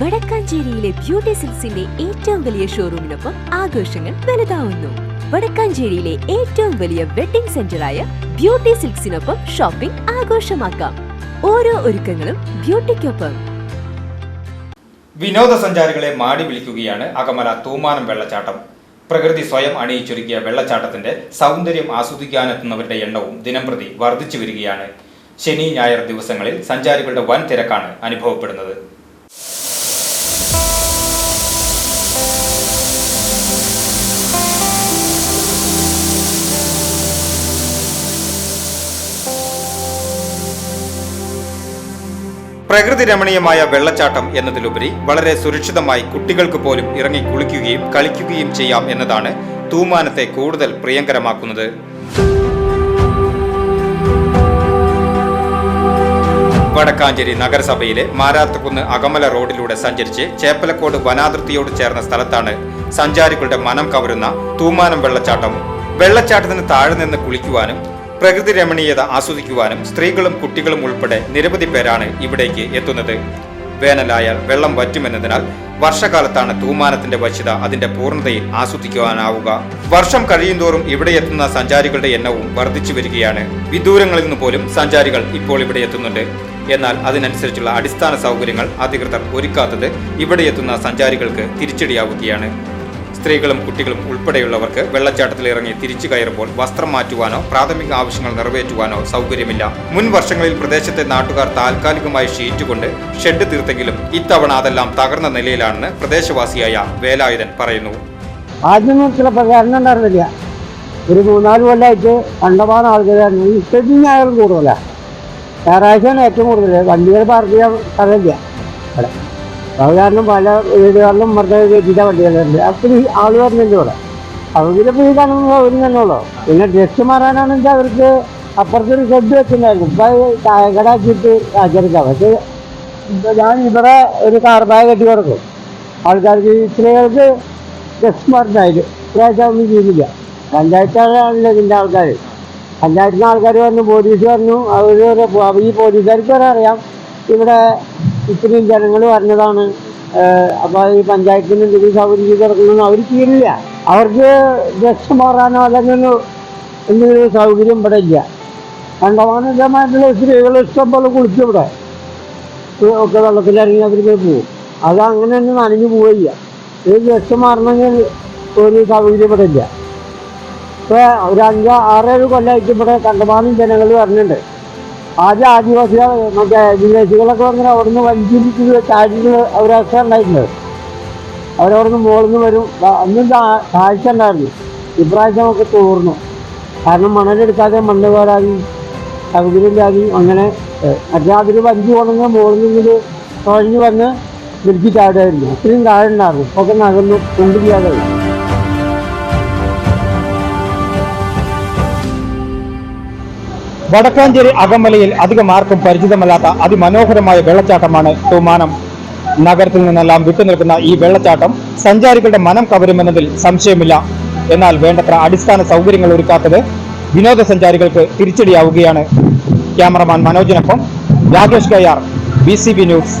വടക്കാഞ്ചേരിയിലെ beauty സിൽസിന്റെ ഏറ്റവും വലിയ ഷോറൂമിനൊപ്പം ആഘോഷങ്ങൾ വലുതാവുന്നു. വടക്കാഞ്ചേരിയിലെ ഏറ്റവും വലിയ വെഡിംഗ് സെന്ററായ ബ്യൂട്ടി സിൽക്സിനൊപ്പം ഷോപ്പിംഗ് ആഘോഷമാക്കാം. ഓരോ ഒരുക്കങ്ങളും ബ്യൂട്ടിക്കൊപ്പം. വിനോദസഞ്ചാരികളെ മാടി വിളിക്കുകയാണ് അകമല തൂമാനം വെള്ളച്ചാട്ടം. പ്രകൃതി സ്വയം അണിയിച്ചൊരുക്കിയ വെള്ളച്ചാട്ടത്തിന്റെ സൗന്ദര്യം ആസ്വദിക്കാനെത്തുന്നവരുടെ എണ്ണവും ദിനംപ്രതി വർദ്ധിച്ചു വരികയാണ്. ശനി ഞായർ ദിവസങ്ങളിൽ സഞ്ചാരികളുടെ വൻ തിരക്കാണ് അനുഭവപ്പെടുന്നത്. പ്രകൃതി രമണീയമായ വെള്ളച്ചാട്ടം എന്നതിലുപരി വളരെ സുരക്ഷിതമായി കുട്ടികൾക്ക് പോലും ഇറങ്ങി കുളിക്കുകയും കളിക്കുകയും ചെയ്യാം എന്നതാണ് തൂമാനത്തെ കൂടുതൽ പ്രിയങ്കരമാക്കുന്നത്. വടക്കാഞ്ചേരി നഗരസഭയിലെ മാരാത്തക്കുന്ന് അകമല റോഡിലൂടെ സഞ്ചരിച്ച് ചേപ്പലക്കോട് വനാതിർത്തിയോട് ചേർന്ന സ്ഥലത്താണ് സഞ്ചാരികളുടെ മനം കവരുന്ന തൂമാനം വെള്ളച്ചാട്ടം. വെള്ളച്ചാട്ടത്തിന് താഴെ നിന്ന് കുളിക്കുവാനും പ്രകൃതി രമണീയത ആസ്വദിക്കുവാനും സ്ത്രീകളും കുട്ടികളും ഉൾപ്പെടെ നിരവധി പേരാണ് ഇവിടേക്ക് എത്തുന്നത്. വേനലായാൽ വെള്ളം വറ്റുമെന്നതിനാൽ വർഷകാലത്താണ് തൂമാനത്തിന്റെ വശ്യത അതിന്റെ പൂർണതയിൽ ആസ്വദിക്കുവാനാവുക. വർഷം കഴിയുന്തോറും ഇവിടെ എത്തുന്ന സഞ്ചാരികളുടെ എണ്ണവും വർദ്ധിച്ചു വരികയാണ്. വിദൂരങ്ങളിൽ നിന്ന് പോലും സഞ്ചാരികൾ ഇപ്പോൾ ഇവിടെ എത്തുന്നുണ്ട്. എന്നാൽ അതിനനുസരിച്ചുള്ള അടിസ്ഥാന സൗകര്യങ്ങൾ അധികൃതർ ഒരുക്കാത്തത് ഇവിടെ എത്തുന്ന സഞ്ചാരികൾക്ക് തിരിച്ചടിയാവുകയാണ്. സ്ത്രീകളും കുട്ടികളും ഉൾപ്പെടെയുള്ളവർക്ക് വെള്ളച്ചാട്ടത്തിൽ ഇറങ്ങി തിരിച്ചു കയറുമ്പോൾ വസ്ത്രം മാറ്റുവാനോ പ്രാഥമിക ആവശ്യങ്ങൾ നിറവേറ്റുവാനോ സൗകര്യമില്ല. മുൻ വർഷങ്ങളിൽ പ്രദേശത്തെ നാട്ടുകാർ താൽക്കാലികമായി ഷീറ്റ് കൊണ്ട് ഷെഡ് തീർത്തെങ്കിലും ഇത്തവണ അതെല്ലാം തകർന്ന നിലയിലാണെന്ന് പ്രദേശവാസിയായ വേലായുധൻ പറയുന്നു. ചില ഒരു മൂന്നാൽ കൊല്ലമായിട്ട് കണ്ടമാനം ആൾക്കാരാണ് ഈ ശനി ഞായറും കൂടുതലാണ് ഞായറാഴ്ചയാണ് ഏറ്റവും കൂടുതൽ വണ്ടികൾ പാർക്ക് ചെയ്യാൻ സ്ഥലമില്ല. ഇവിടെ അത് കാരണം പല വീടുകളിലും മർദ്ദ കയറ്റിട്ട വണ്ടികളുണ്ട്. അത്രയും ആൾ വരുന്നുണ്ട് ഇവിടെ. അവരുടെ ഈ കാണുന്ന തന്നെയുള്ളൂ തന്നെ ഉള്ളൂ? പിന്നെ ഡ്രസ്സ് മാറാനാണെങ്കിൽ അവർക്ക് അപ്പുറത്തൊരു ഷെഡ് വെച്ചിട്ടുണ്ടായിരുന്നു. ഇപ്പം അത് ചായക്കടാക്കിയിട്ട് ആചരിക്കാം പക്ഷേ ഞാൻ ഇവിടെ ഒരു കാർബായ കെട്ടി കൊടുക്കും. ആൾക്കാർക്ക് ഈ സ്ത്രീകൾക്ക് ഡ്രസ് ഇപ്രാവശ്യം ഒന്നും ചെയ്യുന്നില്ല. പഞ്ചായത്താണല്ലോ ഇതിന്റെ ആൾക്കാർ പഞ്ചായത്തിന്റെ ആൾക്കാർ വന്നു പോലീസ് വന്നു. അവർ ഈ പോലീസുകാർക്ക് വരെ അറിയാം. ഇവിടെ ഇത്രയും ജനങ്ങൾ പറഞ്ഞതാണ് അപ്പോൾ ഈ പഞ്ചായത്തിന് എന്തെങ്കിലും സൗകര്യം ചെയ്ത് കൊടുക്കണമെന്ന് അവർ ചെയ്യില്ല അവർക്ക് ഡ്രസ് മാറാനോ അല്ലെങ്കിൽ എന്തെങ്കിലും സൗകര്യം ഇവിടെ ഇല്ല. കണ്ടമാനമായിട്ടുള്ള സ്ത്രീകൾ ഇഷ്ടം പോലെ കുളിച്ചു ഇവിടെ. ഒക്കെ വെള്ളത്തിലിറങ്ങി അവർക്ക് പോകും അത് അങ്ങനെ തന്നെ നനഞ്ഞു പോവില്ല ഇത് ജസ്റ്റ് മാറണമെങ്കിൽ ഒരു സൗകര്യം ഇവിടെ ഇല്ല. ഇപ്പോൾ ഒരു അഞ്ചോ ആറേഴ് കൊല്ലമായിട്ട് ഇവിടെ കണ്ടമാനം ജനങ്ങൾ വരുന്നുണ്ട് ആദ്യം ആദിവാസികൾ മറ്റേ വിദേശികളൊക്കെ വന്നിട്ട് അവിടുന്ന് വഞ്ചിരിച്ച് ചാടിയിട്ട് അവരൊക്കെ ഉണ്ടായിട്ടുണ്ട്. അവരവിടുന്ന് മുകളിൽ നിന്ന് വരും. അന്നും താഴ്ച ഉണ്ടായിരുന്നു? ഇപ്രാവശ്യം നമുക്ക് തോർന്നു. കാരണം മണലെടുക്കാതെ മണ്ണ് പോരാതി സൗകര്യമില്ലാതെയും അങ്ങനെ മറ്റേ അതിൽ വഞ്ചി പോകണമെങ്കിൽ മുകളിൽ നിന്ന് തുഴഞ്ഞു വന്ന് വിളിച്ച് ചാടുമായിരുന്നു. അത്രയും താഴെ ഉണ്ടായിരുന്നു. ഒക്കെ നകന്നു കൊണ്ടിരിക്കാതെ വടക്കാഞ്ചേരി അകമലയിൽ അധികം ആർക്കും പരിചിതമല്ലാത്ത അതിമനോഹരമായ വെള്ളച്ചാട്ടമാണ് തൂമാനം നഗരത്തിൽ നിന്നെല്ലാം വിട്ടുനിൽക്കുന്ന ഈ വെള്ളച്ചാട്ടം സഞ്ചാരികളുടെ മനം കവരുമെന്നതിൽ സംശയമില്ല. എന്നാൽ വേണ്ടത്ര അടിസ്ഥാന സൗകര്യങ്ങൾ ഒരുക്കാത്തത് വിനോദസഞ്ചാരികൾക്ക് തിരിച്ചടിയാവുകയാണ്. ക്യാമറമാൻ മനോജിനൊപ്പം രാകേഷ് കയ്യാർ ബി ന്യൂസ്